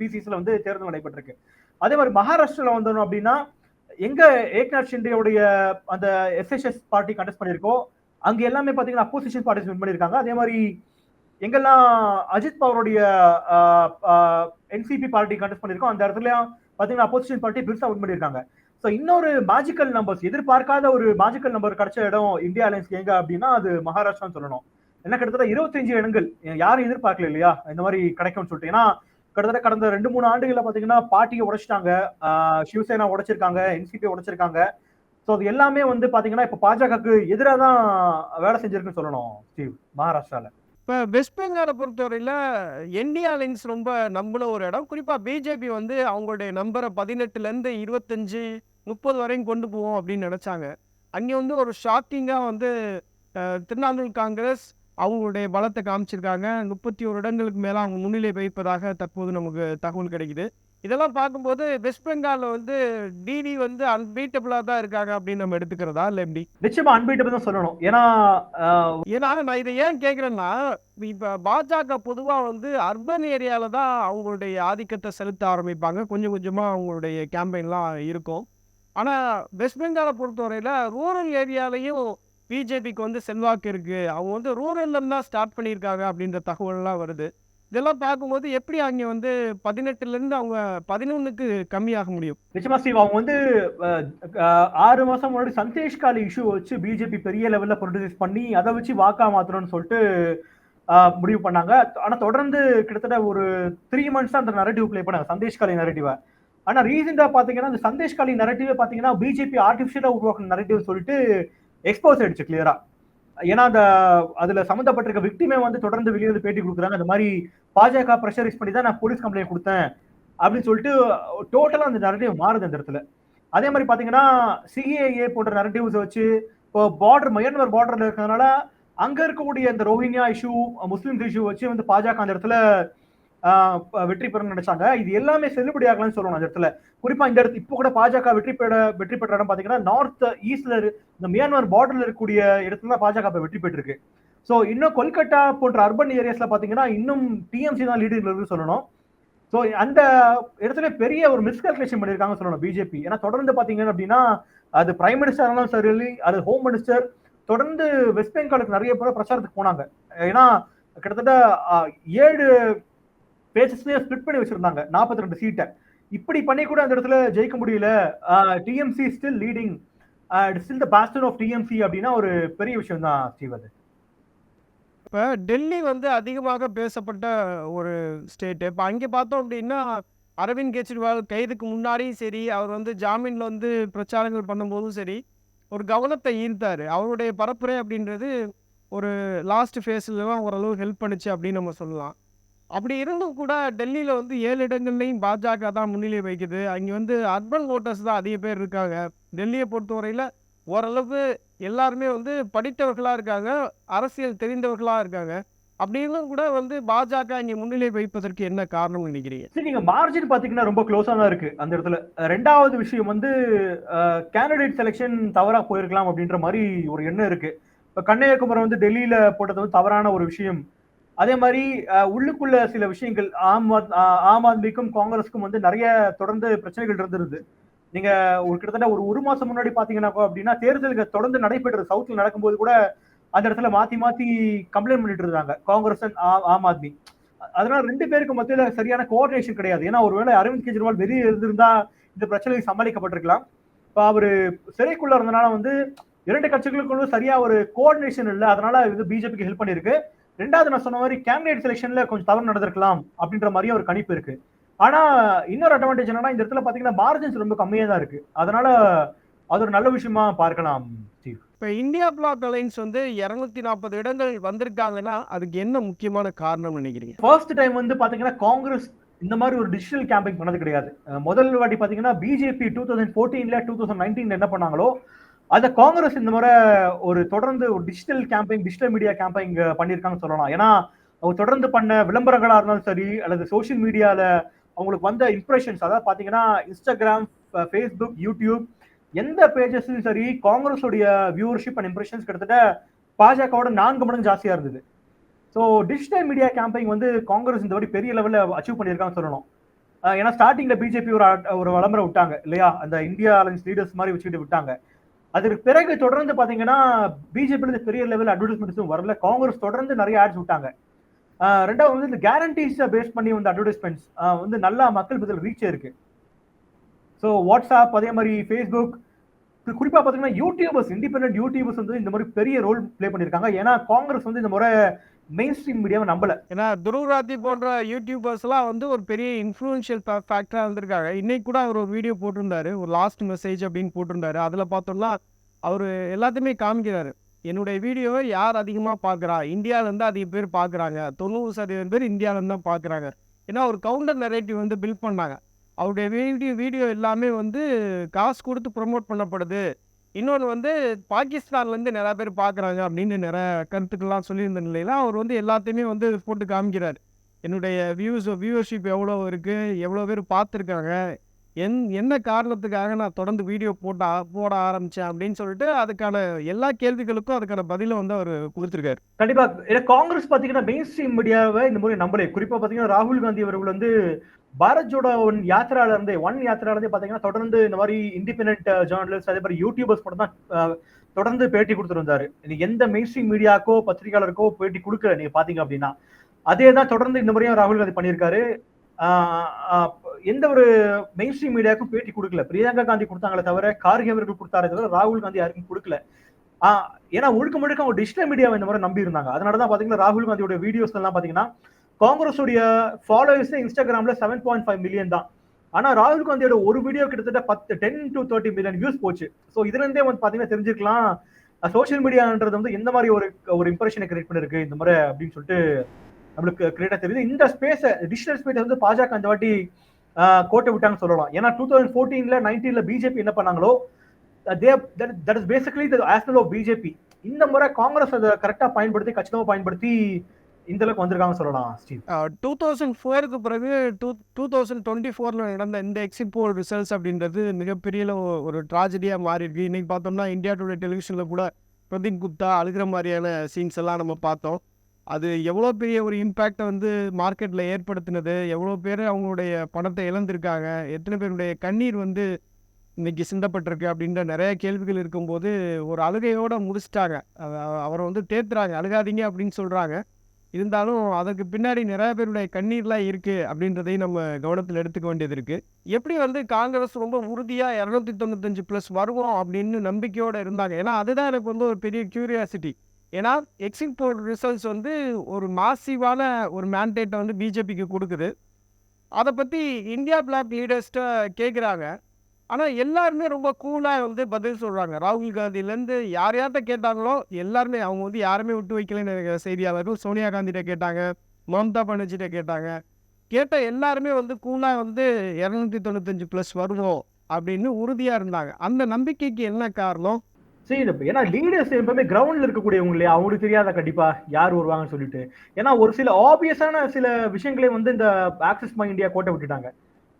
பிசிஸ்ல வந்து தேர்தல் நடைபெற்றிருக்கு. அதே மாதிரி மகாராஷ்டிரால வந்தோம் அப்படின்னா எங்க ஏக்நாத் ஷிண்டேவுடைய அந்த எஸ்எஸ்எஸ் பார்ட்டி கண்டெஸ்ட் பண்ணியிருக்கோ அங்க எல்லாமே பாத்தீங்கன்னா அப்போசிஷன் பார்ட்டிஸ் வின் பண்ணியிருக்காங்க. அதே மாதிரி எங்கெல்லாம் அஜித் பவருடைய என்சிபி பார்ட்டி கண்டெஸ்ட் பண்ணிருக்கோம் அந்த இடத்துல பாத்தீங்கன்னா அப்போசிஷன் பார்ட்டி பெருசா வின் பண்ணியிருக்காங்க. ஸோ இன்னொரு மேஜிக்கல் நம்பர்ஸ் எதிர்பார்க்காத ஒரு மேஜிக்கல் நம்பர் கிடைச்ச இடம் இந்தியா அலையன்ஸ் எங்க அப்படின்னா அது மகாராஷ்டிரான்னு சொல்லணும். என்ன கிட்டத்தட்ட இருபத்தஞ்சு இடங்கள் யாரும் எதிர்பார்க்கல இல்லையா? இந்த மாதிரி கிடைக்கும்னு சொல்லிட்டு. ஏன்னா கிட்டத்தட்ட கடந்த ரெண்டு மூணு ஆண்டுகள்ல பாத்தீங்கன்னா பாட்டியை உடைச்சிட்டாங்க. சிவசேனா உடைச்சிருக்காங்க என்சிபி உடைச்சிருக்காங்க. ஸோ அது எல்லாமே வந்து பாத்தீங்கன்னா இப்ப பாஜகக்கு எதிராக தான் வேலை செஞ்சிருக்குன்னு சொல்லணும் ஸ்டீவ் மகாராஷ்டிரால. இப்போ வெஸ்ட் பெங்காலை பொறுத்தவரையில் என்டி அலைன்ஸ் ரொம்ப நம்பின ஒரு இடம். குறிப்பாக பிஜேபி வந்து அவங்களுடைய நம்பரை பதினெட்டுலேருந்து இருபத்தஞ்சு முப்பது வரையும் கொண்டு போவோம் அப்படின்னு நினச்சாங்க. அங்கே வந்து ஒரு ஷாக்கிங்காக வந்து திரிணாமுல் காங்கிரஸ் அவங்களுடைய பலத்தை காமிச்சிருக்காங்க. முப்பத்தி ஒரு இடங்களுக்கு மேலே அவங்க முன்னிலை வைப்பதாக தற்போது நமக்கு தகவல் கிடைக்குது. இதெல்லாம் பார்க்கும்போது வெஸ்ட் பெங்காலில் வந்து டிடி வந்து அன்பீட்டபிளாக தான் இருக்காங்க அப்படின்னு நம்ம எடுத்துக்கிறதா இல்லை எப்படி நிச்சயமா அன்பீட்டபிள் தான் சொல்லணும். ஏன்னா ஏன்னா நான் இதை ஏன் கேட்குறேன்னா இப்போ பாஜக பொதுவாக வந்து அர்பன் ஏரியாவில் தான் அவங்களுடைய ஆதிக்கத்தை செலுத்த ஆரம்பிப்பாங்க. கொஞ்சம் கொஞ்சமாக அவங்களுடைய கேம்பெயின்லாம் இருக்கும். ஆனால் வெஸ்ட் பெங்காலை பொறுத்தவரையில் ரூரல் ஏரியாலையும் பிஜேபிக்கு வந்து செல்வாக்கு இருக்குது அவங்க வந்து ரூரல்ல தான் ஸ்டார்ட் பண்ணியிருக்காங்க அப்படின்ற தகவல்லாம் வருது. இதெல்லாம் பார்க்கும்போது எப்படி அங்கே வந்து பதினெட்டுலேருந்து அவங்க பதினொன்றுக்கு கம்மியாக முடியும்? நிச்சயமா ஸ்டீவ் அவங்க வந்து ஆறு மாசம் முன்னாடி சந்தேஷ் காலி இஷ்யூ வச்சு பிஜேபி பெரிய லெவல்ல ப்ரொடியூஸ் பண்ணி அதை வச்சு வாக்கா மாத்தணும்னு சொல்லிட்டு முடிவு பண்ணாங்க. ஆனா தொடர்ந்து கிட்டத்தட்ட ஒரு த்ரீ மந்த்ஸ் அந்த நரேட்டிவ் பிளே பண்ணாங்க சந்தேஷ் காலி நரேட்டிவை ஆனா ரீசெண்டா பாத்தீங்கன்னா அந்த சந்தேஷ் காலி நரேட்டிவே பாத்தீங்கன்னா பிஜேபி ஆர்டிபிஷியலா உருவாக்கின நரேட்டிவ் சொல்லிட்டு எக்ஸ்போஸ் ஆயிடுச்சு கிளியரா ஏன்னா அந்த அதுல சம்மந்தப்பட்டிருக்க விக்டிமே வந்து தொடர்ந்து வெளியே வந்து பேட்டி கொடுக்குறாங்க. அந்த மாதிரி பாஜக ப்ரெஷரைஸ் பண்ணி தான் நான் போலீஸ் கம்ப்ளைண்ட் கொடுத்தேன் அப்படின்னு சொல்லிட்டு டோட்டலா அந்த நரட்டிவ் மாறுது அந்த இடத்துல. அதே மாதிரி பாத்தீங்கன்னா சிஏஏ போன்ற நரட்டிவ்ஸ் வச்சு இப்போ பார்டர் மயன்மர் பார்டர்ல இருக்கிறதுனால அங்க இருக்கக்கூடிய அந்த ரோஹிங்கியா இஷ்யூ முஸ்லிம்ஸ் இஷ்யூ வச்சு வந்து பாஜக அந்த இடத்துல வெற்றி பெற நினைச்சாங்க. இது எல்லாமே செல்லுபடி ஆகலாம்னு சொல்லணும் அந்த இடத்துல. குறிப்பா இந்த இடத்து இப்போ கூட பாஜக வெற்றி பெற வெற்றி பெற்ற இடம் பாத்தீங்கன்னா நார்த் ஈஸ்ட்ல இந்த மியான்மர் பார்டர்ல இருக்கக்கூடிய இடத்துல தான் பாஜக வெற்றி பெற்றிருக்கு. ஸோ இன்னும் கொல்கத்தா போன்ற அர்பன் ஏரியாஸ்ல பாத்தீங்கன்னா இன்னும் டிஎம்சி தான் லீடு இருக்குன்னு சொல்லணும். ஸோ அந்த இடத்துல பெரிய ஒரு மிஸ்கால்குலேஷன் பண்ணியிருக்காங்க சொல்லணும் பிஜேபி ஏன்னா தொடர்ந்து பாத்தீங்கன்னா அப்படின்னா அது பிரைம் மினிஸ்டர் இருந்தாலும் சரி அது ஹோம் மினிஸ்டர் தொடர்ந்து வெஸ்ட் பெங்காலுக்கு நிறைய பேர் பிரச்சாரத்துக்கு போனாங்க. ஏன்னா கிட்டத்தட்ட ஏழு பேசஸ்லயே ஸ்பிளிட் பண்ணி வச்சிருந்தாங்க. நாற்பத்தி ரெண்டு சீட்டை இப்படி பண்ணி கூட அந்த இடத்துல ஜெயிக்க முடியல. TMC still leading still the pastor of TMC அப்படின்னா ஒரு பெரிய விஷயம் தான் ஸ்டீவ் அது. இப்போ டெல்லி வந்து அதிகமாக பேசப்பட்ட ஒரு ஸ்டேட்டு இப்போ அங்கே பார்த்தோம் அப்படின்னா அரவிந்த் கெஜ்ரிவால் கைதுக்கு முன்னாடியும் சரி அவர் வந்து ஜாமீனில் வந்து பிரச்சாரங்கள் பண்ணும்போதும் சரி ஒரு கவனத்தை ஈர்த்தார். அவருடைய பரப்புரை அப்படின்றது ஒரு லாஸ்ட் ஃபேஸில் தான் ஓரளவு ஹெல்ப் பண்ணுச்சு அப்படின்னு நம்ம சொல்லலாம். அப்படி இருந்தும் கூட டெல்லியில் வந்து ஏழு இடங்கள்லையும் பாஜக தான் முன்னிலை வைக்குது அங்கே வந்து அர்பன் ஓட்டர்ஸ் தான் அதிக பேர் இருக்காங்க. டெல்லியை பொறுத்தவரையில் ஓரளவு எல்லாருமே வந்து படித்தவர்களாக இருக்காங்க. அரசியல் தெரிந்தவர்களாக இருக்காங்க. அப்படி இருந்தும் கூட வந்து பாஜக இங்கே முன்னிலை வைப்பதற்கு என்ன காரணம் நினைக்கிறீங்க? சரி நீங்க மார்ஜின் பாத்தீங்கன்னா ரொம்ப க்ளோஸா தான் இருக்கு அந்த இடத்துல. ரெண்டாவது விஷயம் வந்து கேண்டிடேட் செலெக்ஷன் தவறா போயிருக்கலாம் அப்படின்ற மாதிரி ஒரு எண்ணம் இருக்கு. இப்ப கன்னியாகுமரி வந்து டெல்லியில போட்டது வந்து தவறான ஒரு விஷயம். அதே மாதிரி உள்ளுக்குள்ள சில விஷயங்கள் ஆம் ஆத்- ஆம் ஆத்மிக்கும் காங்கிரஸுக்கும் வந்து நிறைய தொடர்ந்து பிரச்சனைகள் இருந்திருது. நீங்க ஒரு கிட்டத்தட்ட ஒரு ஒரு மாசம் முன்னாடி பாத்தீங்கன்னா அப்படின்னா தேர்தல்கள் தொடர்ந்து நடைபெற்றது சவுத்ல நடக்கும்போது கூட அந்த இடத்துல மாத்தி மாத்தி கம்ப்ளைண்ட் பண்ணிட்டு இருந்தாங்க. காங்கிரஸ் அண்ட் ஆம் ஆத்மி. அதனால ரெண்டு பேருக்கு மத்தியில சரியான கோஆர்டினேஷன் கிடையாது. ஏன்னா ஒருவேளை அரவிந்த் கெஜ்ரிவால் வெளியே இருந்திருந்தா இந்த பிரச்சனை சமாளிக்கப்பட்டிருக்கலாம். இப்போ அவரு சிறைக்குள்ள இருந்தனால வந்து இரண்டு கட்சிகளுக்குள்ள சரியா ஒரு கோஆர்டினேஷன் இல்லை. அதனால இது பிஜேபிக்கு ஹெல்ப் பண்ணிருக்கு ரெண்டாவது நான் சொன்ன மாதிரி கேண்டிடேட் செலெக்ஷன்ல கொஞ்சம் தவறு நடந்திருக்கலாம் அப்படின்ற மாதிரி ஒரு கணிப்பு இருக்கு. ஆனா இன்னொரு அட்வான்டேஜ் என்னன்னா இந்த இடத்துல பாத்தீங்கன்னா மார்ஜின்ஸ் ரொம்ப கம்மியா தான் இருக்கு. அதனால அது ஒரு நல்ல விஷயமா பார்க்கலாம் இப்போ இந்தியா பிளாக் அலைன்ஸ் வந்து இரநூத்தி நாற்பது இடங்கள் வந்திருக்காங்கன்னா அதுக்கு என்ன முக்கியமான காரணம் நினைக்கிறீங்க? ஃபர்ஸ்ட் டைம் வந்து பாத்தீங்கன்னா காங்கிரஸ் இந்த மாதிரி ஒரு டிஜிட்டல் கேம்பெயின் பண்ணது கிடையாது. முதல் வாட்டி பாத்தீங்கன்னா பிஜேபி டூ தௌசண்ட் ஃபோர்டீன்ல டூ தௌசண்ட் நைன்டீன்ல என்ன பண்ணாங்களோ அதை காங்கிரஸ் இந்த முறை ஒரு தொடர்ந்து ஒரு digital campaign digital media campaign பண்ணியிருக்காங்கன்னு சொல்லலாம். ஏன்னா அவங்க தொடர்ந்து பண்ண விளம்பரங்களா இருந்தாலும் சரி அல்லது சோஷியல் மீடியால அவங்களுக்கு வந்த இம்ப்ரெஷன்ஸ் அதாவது பாத்தீங்கன்னா இன்ஸ்டாகிராம் ஃபேஸ்புக் யூடியூப் எந்த பேஜஸ்லையும் சரி காங்கிரஸோடைய வியூவர்ஷிப் அண்ட் இம்ப்ரெஷன்ஸ் கிட்டத்தட்ட பாஜகவோட நான்கு மடங்கு ஜாஸ்தியா இருந்தது. ஸோ டிஜிட்டல் மீடியா கேம்பெயின் வந்து காங்கிரஸ் இந்த வாட்டி பெரிய லெவலில் அச்சீவ் பண்ணியிருக்காங்கன்னு சொல்லணும். ஏன்னா ஸ்டார்டிங்ல பிஜேபி ஒரு ஒரு விளம்பரம் விட்டாங்க இல்லையா? அந்த இந்தியா அலைன்ஸ் லீடர்ஸ் மாதிரி வச்சுக்கிட்டு விட்டாங்க. அதற்கு பிறகு தொடர்ந்து பாத்தீங்கன்னா பிஜேபியில பெரிய லெவல் அட்வர்டைஸ்மெண்ட்ஸும் வரல. காங்கிரஸ் தொடர்ந்து நிறைய ஆட்ஸ் விட்டாங்க. ரெண்டாவது வந்து இந்த கேரண்டிஸை பேஸ் பண்ணி வந்து அட்வர்டைஸ்மெண்ட்ஸ் வந்து நல்லா மக்கள் பதில் ரீச் இருக்கு ஸோ வாட்ஸ்அப் அதே மாதிரி ஃபேஸ்புக் குறிப்பாக பார்த்தீங்கன்னா யூடியூபர்ஸ் இண்டிபெண்டன்ட் யூடியூபர்ஸ் வந்து இந்த மாதிரி பெரிய ரோல் ப்ளே பண்ணியிருக்காங்க. ஏன்னா காங்கிரஸ் வந்து இந்த முறை மெயின் ஸ்ட்ரீம் மீடியாவை நம்பல. ஏன்னா துருவராத்தி போன்ற யூடியூபர்ஸ்லாம் வந்து ஒரு பெரிய இன்ஃப்ளூயன்ஷியல் ஃபேக்டராக இருந்திருக்காங்க. இன்னைக்கு கூட அவர் ஒரு வீடியோ போட்டிருந்தாரு. ஒரு லாஸ்ட் மெசேஜ் அப்படின்னு போட்டிருந்தாரு. அதில் பார்த்தோம்னா அவர் எல்லாத்தையுமே காமிக்கிறாரு. என்னுடைய வீடியோவை யார் அதிகமாக பார்க்குறா? இந்தியாவிலேருந்து அதிக பேர் பார்க்குறாங்க. தொண்ணூறு சதவீதம் பேர் இந்தியாவிலேருந்து தான் பார்க்குறாங்க. ஏன்னா ஒரு கவுண்டர் நெரேட்டிவ் வந்து பில்ட் பண்ணாங்க. அவருடைய வீடியோ வீடியோ எல்லாமே வந்து காசு கொடுத்து ப்ரொமோட் பண்ணப்படுது. இன்னொன்று வந்து பாகிஸ்தான்லேருந்து நிறையா பேர் பார்க்குறாங்க அப்படின்னு நிறைய கருத்துக்கள்லாம் சொல்லியிருந்த நிலையில் அவர் வந்து எல்லாத்தையுமே வந்து போட்டு காமிக்கிறார். என்னுடைய வியூஸ் வியூவர்ஷிப் எவ்வளோ இருக்குது எவ்வளோ பேர் பார்த்துருக்காங்க என் என்ன காரணத்துக்காக நான் தொடர்ந்து வீடியோ போட்ட போட ஆரம்பித்தேன் அப்படின்னு சொல்லிட்டு அதுக்கான எல்லா கேள்விகளுக்கும் அதுக்கான பதிலை வந்து அவர் கொடுத்துருக்காரு. கண்டிப்பா. ஏன்னா காங்கிரஸ் பாத்தீங்கன்னா மெயின் ஸ்ட்ரீம் மீடியாவை இந்த மாதிரி நம்பலை. குறிப்பா பாத்தீங்கன்னா ராகுல் காந்தி அவர்கள் வந்து பாரத் ஜோடோ ஒன் யாத்திரால இருந்தே ஒன் யாத்திரால இருந்தே பாத்தீங்கன்னா தொடர்ந்து இந்த மாதிரி இண்டிபெண்ட் ஜேர்னலிஸ்ட் uh, அதே மாதிரி யூடியூபர்ஸ் மட்டும் தான் uh, தொடர்ந்து பேட்டி கொடுத்துருந்தாரு இன்னைக்கு எந்த மெயின் ஸ்ட்ரீம் மீடியாக்கோ பத்திரிகையாளருக்கோ பேட்டி கொடுக்கல நீங்க பாத்தீங்க அப்படின்னா. அதே தான் தொடர்ந்து இந்த முறையும் ராகுல் காந்தி பண்ணியிருக்காரு. எந்த ஒரு மெயின் ஸ்ட்ரீம் மீடியாவுக்கும் பேட்டி கொடுக்கல. பிரியங்கா காந்தி கொடுத்தாங்களே தவிர கார்கே அவர்கள் கொடுத்தாரே தவிர ராகுல் காந்தி யாருக்கும் கொடுக்கல. ஆஹ், ஏன்னா முழுக்க முழுக்க அவங்க டிஜிட்டல் மீடியாவை இந்த முறை நம்பி இருந்தாங்க. அதனால தான் பாத்தீங்கன்னா ராகுல் காந்தியோட வீடியோஸ் எல்லாம் பாத்தீங்கன்னா காங்கிரஸுடைய ஃபாலோவர்ஸ் இன்ஸ்டாகிராம்ல செவன் பாயிண்ட் ஃபைவ் மில்லியன் தான். ஆனா ராகுல் காந்தியோட ஒரு வீடியோ கிட்டத்தட்ட பத்து ten to thirty million views போச்சு. ஸோ இதுல இருந்தே வந்து பாத்தீங்கன்னா தெரிஞ்சுக்கலாம் சோஷியல் மீடியான்றது வந்து எந்த மாதிரி ஒரு ஒரு இம்ப்ரெஷனை கிரியேட் பண்ணிருக்கு இந்த முறை அப்படின்னு சொல்லிட்டு நம்மளுக்கு கிரியேட்டா தெரியுது. இந்த ஸ்பேஸை டிஜிட்டல் ஸ்பேஸ் வந்து பாஜக அந்த வாட்டி கோட்டை விட்டாங்கன்னு சொல்லலாம். ஏன்னா டூ தௌசண்ட் ஃபோர்டீன்ல நைன்டீன்ல பிஜேபி என்ன பண்ணாங்களோ that is basically arsenal of BJP இந்த முறை காங்கிரஸ் அதை கரெக்டா பயன்படுத்தி கச்சிதமாக பயன்படுத்தி இந்த அளவுக்கு வந்திருக்காங்கன்னு சொல்லலாம் டூ தௌசண்ட் ஃபோருக்கு பிறகு டூ டூ தௌசண்ட் டுவெண்ட்டி ஃபோரில் நடந்த இந்த எக்ஸிட் போல் ரிசல்ட்ஸ் அப்படின்றது மிகப்பெரிய ஒரு ட்ராஜடியாக மாறி இருக்கு இன்னைக்கு பார்த்தோம்னா இந்தியா டுடே டெலிவிஷனில் கூட பிரதீப் குப்தா அழுகிற மாதிரியான சீன்ஸ் எல்லாம் நம்ம பார்த்தோம். அது எவ்வளோ பெரிய ஒரு இம்பேக்டை வந்து மார்க்கெட்டில் ஏற்படுத்தினது? எவ்வளோ பேர் அவங்களுடைய பணத்தை இழந்திருக்காங்க? எத்தனை பேருடைய கண்ணீர் வந்து இன்னைக்கு சிந்தப்பட்டிருக்கு? அப்படின்ற நிறைய கேள்விகள் இருக்கும்போது ஒரு அழுகையோடு முடிச்சிட்டாங்க. அவரை வந்து தேத்துறாங்க. அழுகாதீங்க அப்படின்னு சொல்கிறாங்க இருந்தாலும் அதற்கு பின்னாடி நிறைய பேருடைய கண்ணீர்லாம் இருக்குது அப்படின்றதையும் நம்ம கவனத்தில் எடுத்துக்க வேண்டியது இருக்குது எப்படி வந்து காங்கிரஸ் ரொம்ப உறுதியாக இரநூத்தி தொண்ணூத்தஞ்சு ப்ளஸ் வருவோம் அப்படின்னு நம்பிக்கையோடு இருந்தாங்க. ஏன்னா அதுதான் எனக்கு வந்து ஒரு பெரிய க்யூரியாசிட்டி ஏன்னா எக்ஸிட் போல் ரிசல்ட்ஸ் வந்து ஒரு மாசிவான ஒரு மேண்டேட்டை வந்து பிஜேபிக்கு கொடுக்குது. அதை பற்றி இந்தியா பிளாக் லீடர்ஸ்ட்டை கேட்குறாங்க ஆனால் எல்லாருமே ரொம்ப கூலாக வந்து பதில் சொல்கிறாங்க ராகுல் காந்திலேருந்து யார் யார்கிட்ட கேட்டாங்களோ எல்லாருமே அவங்க வந்து யாருமே விட்டு வைக்கலன்னு எனக்கு செய்தியாளர்கள் சோனியா காந்திகிட்ட கேட்டாங்க மம்தா பானர்ஜிகிட்ட கேட்டாங்க. கேட்ட எல்லாருமே வந்து கூலாக வந்து இரநூத்தி தொண்ணூத்தஞ்சு ப்ளஸ் வருவோம் அப்படின்னு உறுதியாக இருந்தாங்க. அந்த நம்பிக்கைக்கு என்ன காரணம்? சரி ஏன்னா லீடர்ஸ் எப்பவுமே கிரவுண்ட்ல இருக்கக்கூடியவங்க இல்லையா? அவங்களுக்கு தெரியாத கண்டிப்பா? யார் வருவாங்கன்னு சொல்லிட்டு. ஏன்னா ஒரு சில ஆப்வியஸான சில விஷயங்களே வந்து இந்த ஆக்சிஸ் மை இந்தியா கோட்டை விட்டுட்டாங்க.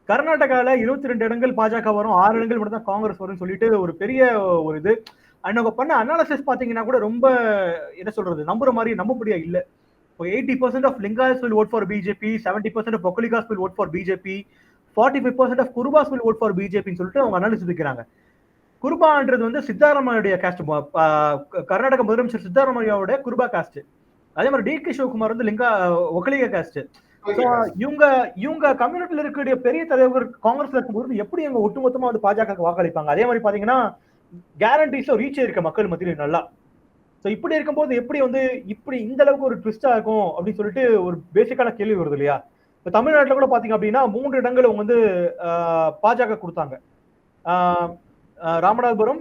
கர்நாடகாவில் இருபத்தி ரெண்டு இடங்கள் பாஜக வரும் ஆறு இடங்கள் மட்டும் தான் காங்கிரஸ் வரும்னு சொல்லிட்டு ஒரு பெரிய ஒரு இது. அண்ட் அவங்க பண்ண அனாலிசிஸ் பார்த்தீங்கன்னா கூட ரொம்ப என்ன சொல்றது நம்புற மாதிரி நம்பப்படியா இல்ல. இப்போ eighty percent of Lingayats will vote for BJP seventy percent of Vokkaligas will vote for BJP forty five percent of Kurubas will vote for பிஜேபின்னு சொல்லிட்டு அவங்க அனாலிசிஸ் வைக்கிறாங்க. குருபான்றது வந்து சித்தாராமையுடைய காஸ்ட் கர்நாடக முதலமைச்சர் சித்தாராமையாவோட குருபா காஸ்ட் அதே மாதிரி டி கே சிவகுமார் வந்து லிங்கா ஒக்கலிக காஸ்ட் இவங்க இவங்க கம்யூனிட்டில இருக்கக்கூடிய பெரிய தலைவர் காங்கிரஸ்ல இருக்கும்போது எப்படி இவங்க ஒட்டுமொத்தமா வந்து பாஜக வாக்களிப்பாங்க? அதே மாதிரி பாத்தீங்கன்னா கேரண்டிஸ்ல ரீச் இருக்க மக்கள் மத்தியில் நல்லா. ஸோ இப்படி இருக்கும்போது எப்படி வந்து இப்படி இந்த அளவுக்கு ஒரு ட்விஸ்டா இருக்கும் அப்படின்னு சொல்லிட்டு ஒரு பேசிக்கான கேள்வி வருது இல்லையா? இப்போ தமிழ்நாட்டில் கூட பாத்தீங்க அப்படின்னா மூன்று இடங்கள் அவங்க வந்து பாஜக கொடுத்தாங்க. ராமநாதபுரம்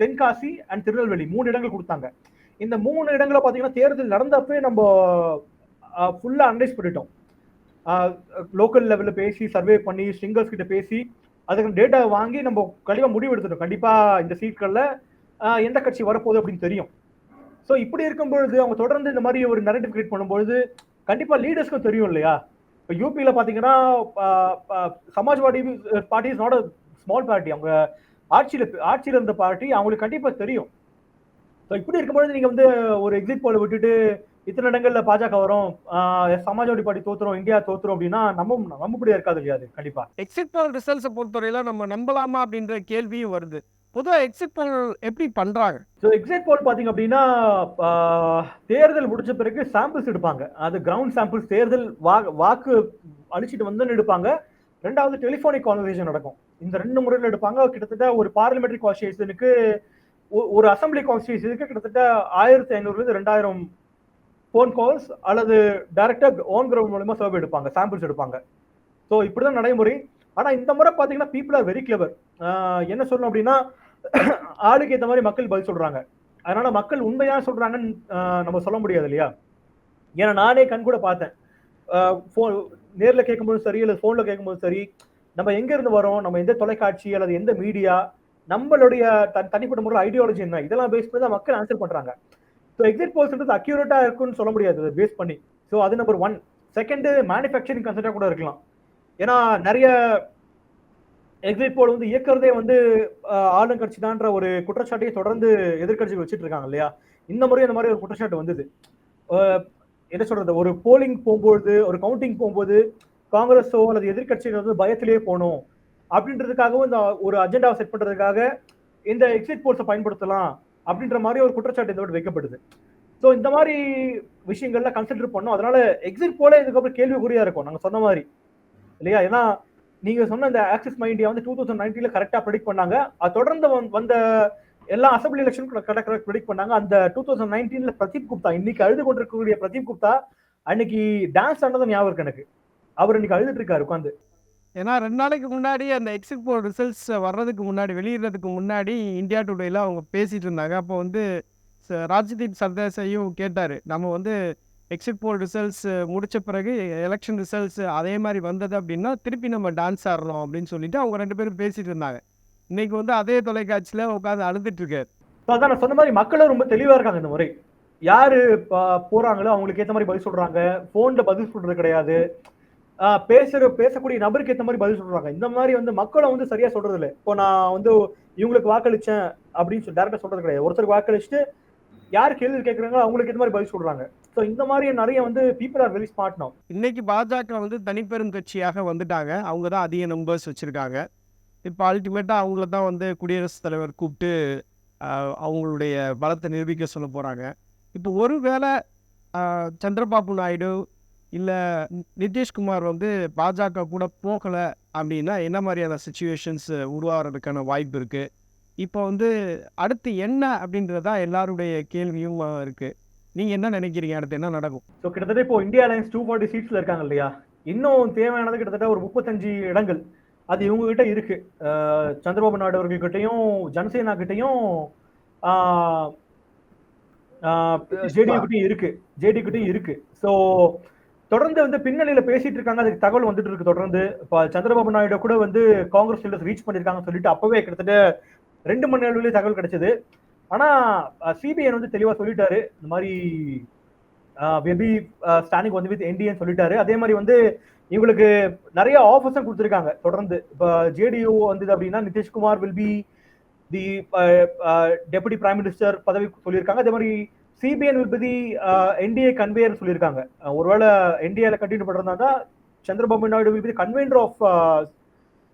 தென்காசி அண்ட் திருநெல்வேலி மூணு இடங்கள் கொடுத்தாங்க. இந்த மூணு இடங்களை பார்த்தீங்கன்னா தேர்தல் நடந்தப்பே நம்ம ஃபுல்லாக அனலைஸ் பண்ணிட்டோம். லோக்கல் லெவலில் பேசி சர்வே பண்ணி சிங்கர்ஸ் கிட்ட பேசி அதுக்கு டேட்டா வாங்கி நம்ம கழிவாக முடிவு எடுத்துட்டோம். கண்டிப்பாக இந்த சீட்களில் எந்த கட்சி வரப்போகுது அப்படின்னு தெரியும். ஸோ இப்படி இருக்கும்பொழுது அவங்க தொடர்ந்து இந்த மாதிரி ஒரு நரேட்டிவ் கிரியேட் பண்ணும்பொழுது கண்டிப்பாக லீடர்ஸ்க்கும் தெரியும் இல்லையா? இப்போ யூபியில் பார்த்தீங்கன்னா Samajwadi party is not a small party அவங்க ஆட்சியில ஆட்சியில இருந்த பார்ட்டி அவங்களுக்கு கண்டிப்பா தெரியும். ஸோ இப்படி இருக்கும்பொழுது நீங்க வந்து ஒரு எக்ஸிட் போல விட்டுட்டு இத்தனை இடங்கள்ல பாஜக வரும் சமாஜ்வாடி பார்ட்டி தோத்துரும் இந்தியா தோத்துரும் அப்படின்னா நம்ப நம்பப்படியா இருக்காது இல்லையா அது? கண்டிப்பா. எக்ஸிட் போல் ரிசல்ட்ஸை பொறுத்தவரையில நம்ம நம்பலாமா அப்படின்ற கேள்வியும் வருது. பொதுவாக எக்ஸிட் போல் எப்படி பண்ணுறாங்க ஸோ எக்ஸிட் போல் பாத்தீங்க அப்படின்னா தேர்தல் முடிச்ச பிறகு சாம்பிள்ஸ் எடுப்பாங்க. அது கிரவுண்ட் சாம்பிள்ஸ் தேர்தல் வா- வாக்கு அழிச்சிட்டு வந்து எடுப்பாங்க. ரெண்டாவது டெலிஃபோனிக் கான்வர்சேஷன் நடக்கும். இந்த ரெண்டு முறையில் எடுப்பாங்க. கிட்டத்தட்ட ஒரு பார்லிமெண்ட்ரி கான்ஸ்டியூஷனுக்கு ஒரு அசம்பிளி கான்ஸ்டியூஷனுக்கு கிட்டத்தட்ட ஆயிரத்தி ஐநூறுலேருந்து ரெண்டாயிரம் ஃபோன் கால்ஸ் அல்லது டேரக்டாக ஓன் கிரவுண்ட் மூலயமா சர்வே எடுப்பாங்க. சாம்பிள்ஸ் எடுப்பாங்க. ஸோ இப்படிதான் நடைமுறை. ஆனால் இந்த முறை பார்த்தீங்கன்னா பீப்புள் ஆர் வெரி கிளவர் என்ன சொல்லணும் அப்படின்னா ஆளுக்கு ஏற்ற மாதிரி மக்கள் பதில் சொல்றாங்க. அதனால மக்கள் உண்மையாக சொல்றாங்கன்னு நம்ம சொல்ல முடியாது இல்லையா? ஏன்னா நானே கண் கூட பார்த்தேன். ஃபோன் நேரில் கேட்கும்போதும் சரி இல்லை ஃபோனில் கேட்கும்போது சரி நம்ம எங்க இருந்து வரோம்? நம்ம எந்த தொலைக்காட்சி அல்லது எந்த மீடியா நம்மளுடைய தனிப்பட்ட முறையில் ஐடியாலஜி என்ன? இதெல்லாம் பேஸ் பண்ணி தான் மக்கள் ஆன்சர் பண்றாங்க. ஸோ எக்ஸிட் போல்ஸ்ன்றது அக்யூரேட்டா இருக்குன்னு சொல்ல முடியாது. பேஸ் பண்ணி. ஸோ அது நம்பர் ஒன் செகண்ட் மேனுஃபேக்சரிங் கன்செப்டா கூட இருக்கலாம். ஏன்னா நிறைய எக்ஸிட் போல் வந்து இயக்கிறதே வந்து ஆளுங்கட்சி தான்ற ஒரு குற்றச்சாட்டையை தொடர்ந்து எதிர்க்கட்சிகள் வச்சுட்டு இருக்காங்க இல்லையா? இந்த முறை இந்த மாதிரி ஒரு குற்றச்சாட்டு வந்தது. என்ன சொல்றது? ஒரு போலிங் போகும்போது ஒரு கவுண்டிங் போகும்போது காங்கிரஸோ அல்லது எதிர்க்கட்சிகள் வந்து பயத்திலேயே போகணும் அப்படின்றதுக்காகவும் இந்த ஒரு அஜெண்டாவை செட் பண்றதுக்காக இந்த எக்ஸிட் போல்ஸை பயன்படுத்தலாம் அப்படின்ற மாதிரி ஒரு குற்றச்சாட்டு இந்த வைக்கப்படுது. ஸோ இந்த மாதிரி விஷயங்கள்ல கன்சிடர் பண்ணோம். அதனால எக்ஸிட் போல இதுக்கப்புறம் கேள்விக்குறியா இருக்கும். நாங்கள் சொன்ன மாதிரி. இல்லையா? ஏன்னா நீங்க சொன்ன இந்த ஆக்சிஸ் மை இந்தியா வந்து டூ தௌசண்ட் நைன்டீன்ல கரெக்டா ப்ரெடிக்ட் பண்ணாங்க. அது தொடர்ந்து வந்த எல்லா அசம்பிளி எலெக்ஷன் கரெக்டாக ப்ரெடிக்ட் பண்ணாங்க. அந்த டூ தௌசண்ட் நைன்டீன்ல பிரதீப் குப்தா இன்னைக்கு அழுது கொண்டிருக்கக்கூடிய பிரதீப் குப்தா அன்னைக்கு டான்ஸ் ஆனது ஞாபகம் இருக்கு எனக்கு. அவர் இன்னைக்கு அழுதுட்டு இருக்காரு உட்காந்து ஏன்னா ரெண்டு நாளைக்கு முன்னாடி அந்த எக்ஸிட் போல் ரிசல்ட்ஸ் வர்றதுக்கு முன்னாடி வெளியிடுறதுக்கு முன்னாடி இந்தியா டுடேல அவங்க பேசிட்டு இருந்தாங்க. அப்போ வந்து ராஜ்தீப் சர்தேசையும் கேட்டார். நம்ம வந்து எக்ஸிட் போல் ரிசல்ட்ஸ் முடிச்ச பிறகு எலெக்ஷன் ரிசல்ட்ஸ் அதே மாதிரி வந்தது அப்படின்னா திருப்பி நம்ம டான்ஸ் ஆடுறோம் அப்படின்னு சொல்லிட்டு அவங்க ரெண்டு பேரும் பேசிட்டு இருந்தாங்க. இன்னைக்கு வந்து அதே தொலைக்காட்சியில் உட்காந்து அழுதுட்டு இருக்காரு அதான் நான் சொன்ன மாதிரி மக்களும் ரொம்ப தெளிவா இருக்காங்க இந்த முறை. யாரு ப- போறாங்களோ அவங்களுக்கு ஏத்த மாதிரி பதில் சொல்றாங்க. போன்ல பதில் சொல்றது கிடையாது. பேசுற பேசக்கூடிய நபருக்கு ஏற்ற மாதிரி பதில் சொல்றாங்க. இந்த மாதிரி வந்து மக்களை வந்து சரியா சொல்றது இல்லை இப்போ நான் வந்து இவங்களுக்கு வாக்களிச்சேன் அப்படின்னு சொல்லி டேரக்டா சொல்றது கிடையாது. ஒருத்தருக்கு வாக்களிச்சுட்டு யார் கேள்வி கேட்கறாங்களோ அவங்களுக்கு ஏற்ற மாதிரி பதில் சொல்றாங்க. ஸோ இந்த மாதிரி நிறைய வந்து people are very smart no இன்னைக்கு பாஜக வந்து தனிப்பெரும் கட்சியாக வந்துட்டாங்க. அவங்க தான் அதிக நம்பர்ஸ் வச்சுருக்காங்க. இப்போ அல்டிமேட்டாக அவங்கள தான் வந்து குடியரசுத் தலைவர் கூப்பிட்டு அவங்களுடைய பலத்தை நிரூபிக்க சொல்ல போகிறாங்க இப்போ ஒருவேளை சந்திரபாபு நாயுடு இல்லை நிதிஷ்குமார் வந்து பாஜக கூட போகலை அப்படின்னா என்ன மாதிரியான சுச்சுவேஷன்ஸ் உருவாகிறதுக்கான வாய்ப்பு இருக்குது இப்போ வந்து அடுத்து என்ன அப்படின்றது தான் எல்லாருடைய கேள்வியும் இருக்குது நீங்கள் என்ன நினைக்கிறீங்க? அடுத்து என்ன நடக்கும்? ஸோ கிட்டத்தட்ட இப்போ இந்தியா அலைன்ஸ் டூ ஃபார்ட்டி சீட்ஸ்ல இருக்காங்க இல்லையா? இன்னும் தேவையானது கிட்டத்தட்ட ஒரு முப்பத்தஞ்சு இடங்கள். அது இவங்க கிட்ட இருக்கு சந்திரபாபு நாயுடு அவர்கள் ஜனசேனா கிட்டையும் ஜேடி கிட்டையும் இருக்கு. ஜேடி கிட்டையும் இருக்கு. ஸோ தொடர்ந்து வந்து பின்னணியில பேசிட்டு இருக்காங்க. அதுக்கு தகவல் வந்துட்டு இருக்கு. தொடர்ந்து இப்போ சந்திரபாபு நாயுடு கூட வந்து காங்கிரஸ் லீடர்ஸ் ரீச் பண்ணிருக்காங்கன்னு சொல்லிட்டு அப்பவே கிட்டத்தட்ட ரெண்டு மணி நேரம் தகவல் கிடைச்சது. ஆனா சிபிஐ வந்து தெளிவா சொல்லிட்டாரு. இந்த மாதிரி வெபி ஸ்டானிக் ஸ்டாண்டிங் வந்து வித் என்டிஎன் சொல்லிட்டாரு. அதே மாதிரி வந்து இவங்களுக்கு நிறைய ஆஃபர்ஸும் கொடுத்துருக்காங்க. தொடர்ந்து இப்போ ஜேடியூ வந்தது அப்படின்னா Nitish Kumar will be the deputy prime minister பதவி சொல்லியிருக்காங்க. அதே மாதிரி CBN will be NDA convener சொல்லியிருக்காங்க. ஒருவேளை என்டிஏல கண்டினியூ பண்றதா தான் Chandrababu Naidu will be of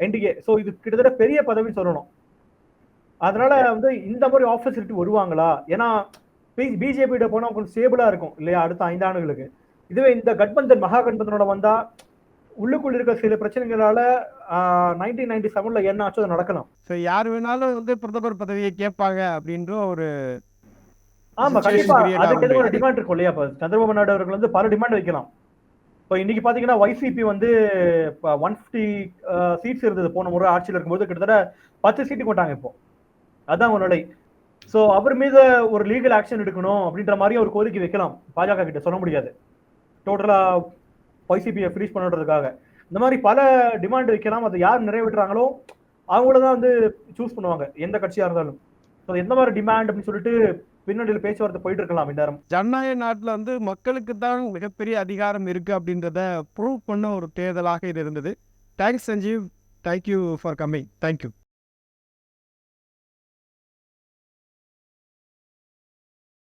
NDA so இது கிட்டத்தட்ட பெரிய பதவின்னு சொல்லணும். அதனால வந்து இந்த மாதிரி ஆஃபர்ஸ் வருவாங்களா? ஏன்னா பிஜேபியிட போனால் கொஞ்சம் ஸ்டேபிளா இருக்கும். இல்லையா? அடுத்த ஐந்து ஆண்டுகளுக்கு. இதுவே இந்த கட்பந்தன் மகா கட்பந்தனோட வந்தா உள்ளுக்குள்ள இருக்க சில பிரச்சனைகளால நைன்டீன் நைன்டி செவன்ல என்ன ஆச்சோ அதை நடக்கலாம். ஸோ யார் வேணாலும் வந்து பிரதமர் பதவியை கேட்பாங்க அப்படின்ற ஒரு ஆமா கண்டிப்பா. அதுக்கு ஆகும். ஒரு டிமாண்ட் இருக்கும் இல்லையா? சந்திரபாபு நாயுடு அவர்கள் வந்து பல டிமாண்ட் வைக்கலாம். இப்போ இன்னைக்கு பாத்தீங்கன்னா YCP வந்து ஒன் ஃபிஃப்டி சீட்ஸ் இருந்தது. போன முறை ஆட்சியில் இருக்கும்போது கிட்டத்தட்ட பத்து சீட்டு கொண்டாங்க இப்போ. அதான் ஒரு நிலை. ஸோ அவர் மீது ஒரு லீகல் ஆக்ஷன் எடுக்கணும் அப்படின்ற மாதிரி ஒரு கோரிக்கை வைக்கலாம். பாஜக கிட்ட சொல்ல முடியாது. டோட்டலா YCP-யை ஃப்ரீஸ் பண்ணுறதுக்காக இந்த மாதிரி பல டிமாண்ட் வைக்கலாம். அதை யார் நிறைவேற்றுறாங்களோ அவங்கள தான் வந்து சூஸ் பண்ணுவாங்க. எந்த கட்சியா இருந்தாலும். ஸோ எந்த மாதிரி டிமாண்ட் அப்படின்னு சொல்லிட்டு பின்னணியில் பேச்சுவார்த்தை போயிட்டு இருக்கலாம் இந்நேரம் ஜனநாயக நாட்டில் வந்து மக்களுக்கு தான் மிகப்பெரிய அதிகாரம் இருக்குது அப்படின்றத ப்ரூவ் பண்ண ஒரு தேர்தலாக இது இருந்தது. Thanks Sanjeev thank you for coming thank you